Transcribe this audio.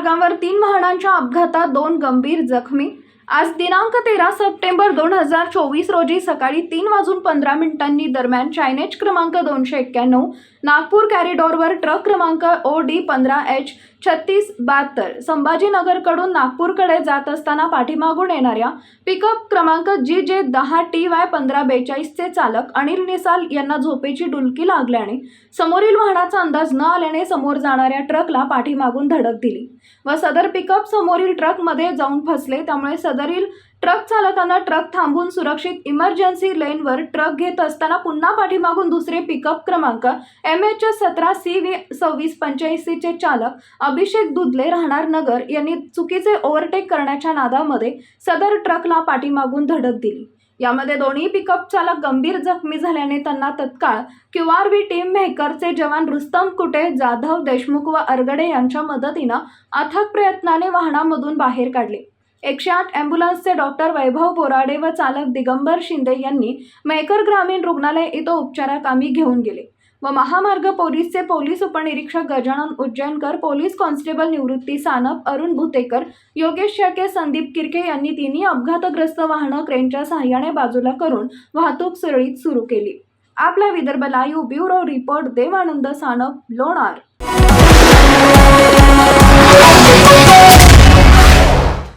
मार्गावर तीन वाहनांच्या अपघातात दोन गंभीर जखमी आज दिनांक तेरा सप्टेंबर दोन हजार चोवीस रोजी सकाळी तीन वाजून पंधरा मिनिटांनी दरम्यान चायनेज क्रमांक दोनशे एक्क्याण्णव नागपूर कॅरिडॉरवर ट्रक क्रमांक ओ डी पंधरा एच छत्तीस बहात्तर संभाजीनगरकडून नागपूरकडे जात असताना पाठीमागून येणाऱ्या पिकअप क्रमांक जी जे दहा टी वाय पंधरा बेचाळीसचे चालक अनिल निसाल यांना झोपेची डुलकी लागल्याने समोरील वाहनाचा अंदाज न आल्याने समोर जाणाऱ्या ट्रकला पाठीमागून धडक दिली व सदर पिकअप समोरील ट्रकमध्ये जाऊन फसले त्यामुळे सदर सदरील ट्रक चालकांना ट्रक थांबून सुरक्षित इमर्जन्सी लेनवर ट्रक घेत असताना पुन्हा पाठीमागून दुसरे पिकअप क्रमांक एम एच सतरा सी व्ही सव्वीस पंच्याऐंशीचे चालक अभिषेक दुधले राहणार नगर यांनी चुकीचे ओव्हरटेक करण्याच्या नादामध्ये सदर ट्रकला पाठीमागून धडक दिली. यामध्ये दोन्ही पिकअप चालक गंभीर जखमी झाल्याने त्यांना तत्काळ क्यू आर व्ही टीम मेहकरचे जवान रुस्तम कुटे जाधव देशमुख व अरगडे यांच्या मदतीनं अथक प्रयत्नाने वाहनामधून बाहेर काढले. एकशे आठ ॲम्ब्युलन्सचे डॉक्टर वैभव बोराडे व चालक दिगंबर शिंदे यांनी मेकर ग्रामीण रुग्णालय इथं उपचाराकामी घेऊन गेले व महामार्ग पोलीसचे पोलीस उपनिरीक्षक गजानन उज्जैनकर पोलीस कॉन्स्टेबल निवृत्ती सानप अरुण भुतेकर योगेश शेके संदीप किरके यांनी तिन्ही अपघातग्रस्त वाहनं क्रेनच्या सहाय्याने बाजूला करून वाहतूक सुरळीत सुरू केली. आपला Vidarbha live bureau report Devanand Sanap Lonar.